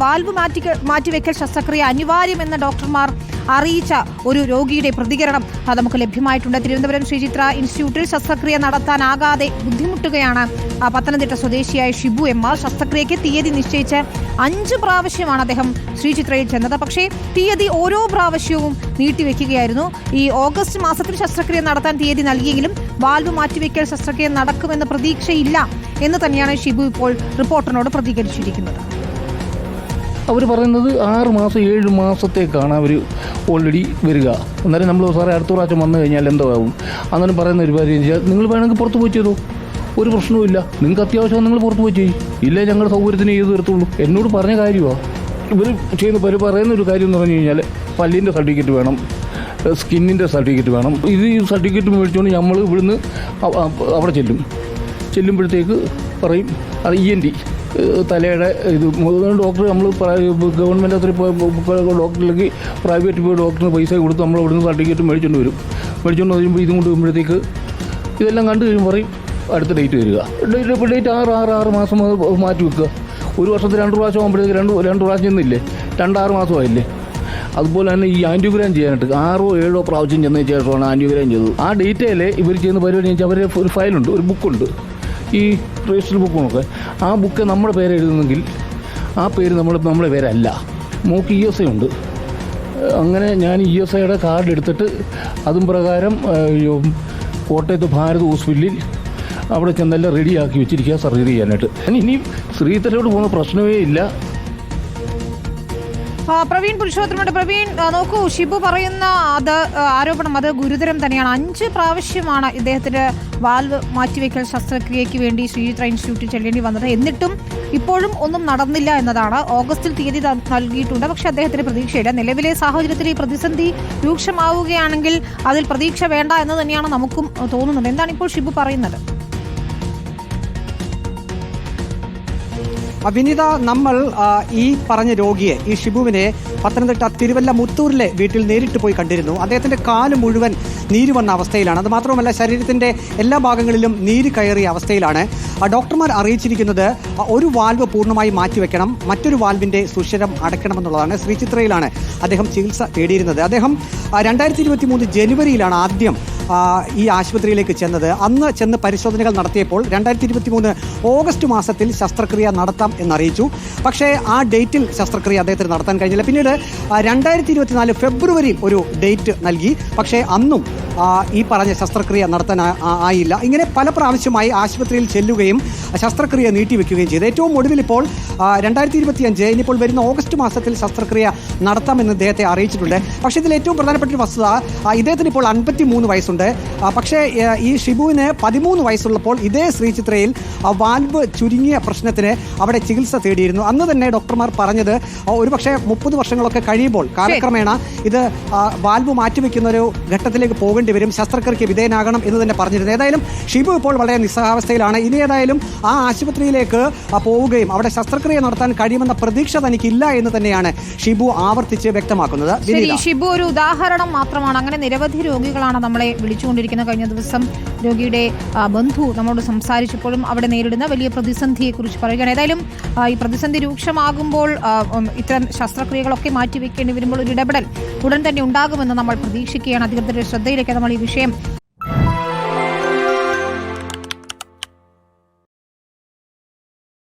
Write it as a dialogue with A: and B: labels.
A: Valve മാറ്റി മാറ്റിവെക്കൽ ശസ്ത്രക്രിയ അനിവാര്യമെന്ന് ഡോക്ടർമാർ അറിയിച്ച ഒരു രോഗിയുടെ പ്രതികരണം അത് നമുക്ക് ലഭ്യമായിട്ടുണ്ട്. തിരുവനന്തപുരം ശ്രീചിത്ര ഇൻസ്റ്റിറ്റ്യൂട്ടിൽ ശസ്ത്രക്രിയ നടത്താനാകാതെ ബുദ്ധിമുട്ടുകയാണ് പത്തനംതിട്ട സ്വദേശിയായ ഷിബു എം ആർ. ശസ്ത്രക്രിയയ്ക്ക് തീയതി നിശ്ചയിച്ച് അഞ്ച് പ്രാവശ്യമാണ് അദ്ദേഹം ശ്രീചിത്രയിൽ ചെന്നത്. പക്ഷേ തീയതി ഓരോ പ്രാവശ്യവും നീട്ടിവെക്കുകയായിരുന്നു ഈ ഓഗസ്റ്റ് മാസത്തിൽ ശസ്ത്രക്രിയ നടത്താൻ തീയതി നൽകിയെങ്കിലും വാൽവ് മാറ്റിവെക്കൽ ശസ്ത്രക്രിയ നടക്കുമെന്ന് പ്രതീക്ഷയില്ല എന്ന് തന്നെയാണ് ഷിബു ഇപ്പോൾ റിപ്പോർട്ടറിനോട് പ്രതികരിച്ചിരിക്കുന്നത്.
B: അവർ പറയുന്നത് ആറ് മാസം ഏഴ് മാസത്തേക്കാണ് അവർ ഓൾറെഡി വരിക. അന്നേരം നമ്മൾ സാറേ അടുത്ത പ്രാവശ്യം വന്നു കഴിഞ്ഞാൽ എന്തോ ആവും. അങ്ങനെ പറയുന്ന ഒരു കാര്യം വെച്ചാൽ നിങ്ങൾ വേണമെങ്കിൽ പുറത്ത് പോയി ചെയ്തോ. ഒരു പ്രശ്നവുമില്ല നിങ്ങൾക്ക് അത്യാവശ്യം നിങ്ങൾ പുറത്ത് പോയി ചെയ്യും. ഇല്ലേ ഞങ്ങളുടെ സൗകര്യത്തിന് ചെയ്തു തീർത്തുള്ളൂ. എന്നോട് പറഞ്ഞ കാര്യമാണ് ഇവർ ചെയ്യുന്ന പരി പറയുന്ന ഒരു കാര്യം എന്ന് പറഞ്ഞു കഴിഞ്ഞാൽ പല്ലിന്റെ സർട്ടിഫിക്കറ്റ് വേണം സ്കിന്നിന്റെ സർട്ടിഫിക്കറ്റ് വേണം. ഇത് ഈ സർട്ടിഫിക്കറ്റ് മേടിച്ചുകൊണ്ട് നമ്മൾ ഇവിടുന്ന് അവ- അവ- അവിടെ ചെല്ലും. ചെല്ലുമ്പോഴത്തേക്ക് പറയും അത് ഇ എൻ ടി. തലയുടെ ഇത് ഡോക്ടർ നമ്മൾ ഗവൺമെന്റ് അത്ര ഡോക്ടറിലേക്ക് പ്രൈവറ്റ് പോയി ഡോക്ടറിന് പൈസ കൊടുത്ത് നമ്മൾ അവിടുന്ന് സർട്ടിഫിക്കറ്റ് മേടിച്ചുകൊണ്ട് വരും. മേടിച്ചുകൊണ്ട് വരുമ്പോൾ ഇതും കൊണ്ട് വരുമ്പോഴത്തേക്ക് ഇതെല്ലാം കണ്ടു കഴിയുമ്പോൾ പറയും അടുത്ത ഡേറ്റ് വരിക. ഡേറ്റ് ഇപ്പോൾ ഡേറ്റ് ആറ് ആറ് ആറ് മാസം മാറ്റി വെക്കുക. ഒരു വർഷത്തിൽ രണ്ട് പ്രാവശ്യം ആകുമ്പോഴത്തേക്ക് രണ്ട് രണ്ട് പ്രാവശ്യം ചെന്നില്ലേ? രണ്ടാറ് മാസമായില്ലേ അതുപോലെ തന്നെ ഈ ആന്റിഗ്രാം ചെയ്യാനായിട്ട് ആറോ ഏഴോ പ്രാവശ്യം ചെന്നതിന് ശേഷമാണ് ആന്റിഗ്രാം ചെയ്തത്. ആ ഡേറ്റയിൽ ഇവർ ചെയ്യുന്ന പരിപാടി വെച്ചാൽ അവരുടെ ഒരു ഫയലുണ്ട് ഒരു ബുക്കുണ്ട് ഈ രജിസ്റ്റർ ബുക്കൊക്കെ ആ ബുക്ക് നമ്മുടെ പേര് എഴുതുന്നെങ്കിൽ ആ പേര് നമ്മൾ നമ്മുടെ പേരല്ല. മോക്ക് ഇ എസ് ഐ ഉണ്ട്. അങ്ങനെ ഞാൻ ഇ എസ് ഐയുടെ കാർഡ് എടുത്തിട്ട് അതും പ്രകാരം കോട്ടയത്ത് ഭാരത് ഹോസ്പിറ്റലിൽ അവിടെ ചെന്നെല്ലാം റെഡിയാക്കി വെച്ചിരിക്കുക സർജറി ചെയ്യാനായിട്ട്. ഇനി ശ്രീധരോട് പോകുന്ന പ്രശ്നമേ ഇല്ല.
A: പ്രവീൺ പുരുഷോത്തമുണ്ട് പ്രവീൺ നോക്കൂ ഷിബു പറയുന്ന അത് ആരോപണം അത് ഗുരുതരം തന്നെയാണ്. അഞ്ച് പ്രാവശ്യമാണ് ഇദ്ദേഹത്തിന്റെ വാൽവ് മാറ്റിവെക്കൽ ശസ്ത്രക്രിയയ്ക്ക് വേണ്ടി ശ്രീചിത്ര ഇൻസ്റ്റിറ്റ്യൂട്ടിൽ ചെല്ലേണ്ടി വന്നത്. എന്നിട്ടും ഇപ്പോഴും ഒന്നും നടന്നില്ല എന്നതാണ്. ഓഗസ്റ്റിൽ തീയതി നൽകിയിട്ടുണ്ട്. പക്ഷെ അദ്ദേഹത്തിന് പ്രതീക്ഷയില്ല. നിലവിലെ സാഹചര്യത്തിൽ ഈ പ്രതിസന്ധി രൂക്ഷമാവുകയാണെങ്കിൽ അതിൽ പ്രതീക്ഷ വേണ്ട എന്ന് തന്നെയാണ് നമുക്കും തോന്നുന്നത്. എന്താണ് ഇപ്പോൾ ഷിബു പറയുന്നത്?
C: വിനിത നമ്മൾ ഈ പറഞ്ഞ രോഗിയെ ഈ ഷിബുവിനെ പത്തനംതിട്ട തിരുവല്ല മുത്തൂരിലെ വീട്ടിൽ നേരിട്ട് പോയി കണ്ടിരുന്നു. അദ്ദേഹത്തിന്റെ കാൽ മുഴുവൻ നീര് വന്ന അവസ്ഥയിലാണ്. അത് മാത്രമല്ല ശരീരത്തിന്റെ എല്ലാ ഭാഗങ്ങളിലും നീര് കയറിയ അവസ്ഥയിലാണ്. ഡോക്ടർമാർ അറിയിച്ചിരിക്കുന്നത് ഒരു വാൽവ് പൂർണമായി മാറ്റിവെക്കണം മറ്റൊരു വാൽവിന്റെ സുഷിരം അടയ്ക്കണമെന്നുള്ളതാണ് ശ്രീചിത്രയിലാണ് അദ്ദേഹം ചികിത്സ തേടിയിരുന്നത്. അദ്ദേഹം രണ്ടായിരത്തി ജനുവരിയിലാണ് ആദ്യം ഈ ആശുപത്രിയിലേക്ക് ചെന്നത്. അന്ന് ചെന്ന് പരിശോധനകൾ നടത്തിയപ്പോൾ രണ്ടായിരത്തി ഇരുപത്തി മൂന്ന് ഓഗസ്റ്റ് മാസത്തിൽ ശസ്ത്രക്രിയ നടത്താം എന്നറിയിച്ചു. പക്ഷേ ആ ഡേറ്റിൽ ശസ്ത്രക്രിയ അദ്ദേഹത്തിന് നടത്താൻ കഴിഞ്ഞില്ല. പിന്നീട് രണ്ടായിരത്തി ഇരുപത്തിനാല് ഫെബ്രുവരിയിൽ ഒരു ഡേറ്റ് നൽകി. പക്ഷേ അന്നും ഈ പറഞ്ഞ ശസ്ത്രക്രിയ നടത്താൻ ആയില്ല. ഇങ്ങനെ പല പ്രാവശ്യമായി ആശുപത്രിയിൽ ചെല്ലുകയും ശസ്ത്രക്രിയ നീട്ടിവെക്കുകയും ചെയ്തു. ഏറ്റവും ഒടുവിൽ ഇപ്പോൾ രണ്ടായിരത്തി ഇരുപത്തി അഞ്ച് ഇനിയിപ്പോൾ വരുന്ന ഓഗസ്റ്റ് മാസത്തിൽ ശസ്ത്രക്രിയ നടത്താമെന്ന് ഇദ്ദേഹത്തെ അറിയിച്ചിട്ടുണ്ട്. പക്ഷേ ഇതിൽ ഏറ്റവും പ്രധാനപ്പെട്ട ഒരു വസ്തുത ഇദ്ദേഹത്തിന് ഇപ്പോൾ അൻപത്തി മൂന്ന് വയസ്സുണ്ട് പക്ഷേ ഈ ഷിബുവിന് പതിമൂന്ന് വയസ്സുള്ളപ്പോൾ ഇതേ ശ്രീചിത്രയിൽ വാൽവ് ചുരുങ്ങിയ പ്രശ്നത്തിന് അവിടെ ചികിത്സ തേടിയിരുന്നു. അന്ന് തന്നെ ഡോക്ടർമാർ പറഞ്ഞത് ഒരു ഒരുപക്ഷെ മുപ്പത് വർഷങ്ങളൊക്കെ കഴിയുമ്പോൾ കാലക്രമേണ ഇത് വാൽവ് മാറ്റിവെക്കുന്ന ഒരു ഘട്ടത്തിലേക്ക് പോകേണ്ടി വരും ശസ്ത്രക്രിയക്ക് വിധേയനാകണം എന്ന് തന്നെ പറഞ്ഞിരുന്നു. ഏതായാലും ഷിബു ഇപ്പോൾ വളരെ നിസ്സഹാവസ്ഥയിലാണ്. ഇനി ഏതായാലും ആ ആശുപത്രിയിലേക്ക് പോവുകയും അവിടെ ശസ്ത്രക്രിയ നടത്താൻ കഴിയുമെന്ന പ്രതീക്ഷ തനിക്കില്ല എന്ന് തന്നെയാണ് ഷിബു ആവർത്തിച്ച് വ്യക്തമാക്കുന്നത്.
A: ഷിബു ഒരു ഉദാഹരണം മാത്രമാണ്. അങ്ങനെ നിരവധി രോഗികളാണ് നമ്മളെ വിളിച്ചുകൊണ്ടിരിക്കുന്നത്. കഴിഞ്ഞ ദിവസം രോഗിയുടെ ബന്ധു നമ്മോട് സംസാരിച്ചപ്പോഴും അവിടെ നേരിടുന്ന വലിയ പ്രതിസന്ധിയെ കുറിച്ച് പറയുകയാണ്. ഏതായാലും ഈ പ്രതിസന്ധി രൂക്ഷമാകുമ്പോൾ ഇത്തരം ശസ്ത്രക്രിയകളൊക്കെ മാറ്റിവെക്കേണ്ടി വരുമ്പോൾ ഒരു ഇടപെടൽ ഉടൻ തന്നെ ഉണ്ടാകുമെന്ന് നമ്മൾ പ്രതീക്ഷിക്കുകയാണ്. അധികൃതരുടെ ശ്രദ്ധയിലേക്ക് നമ്മൾ ഈ വിഷയം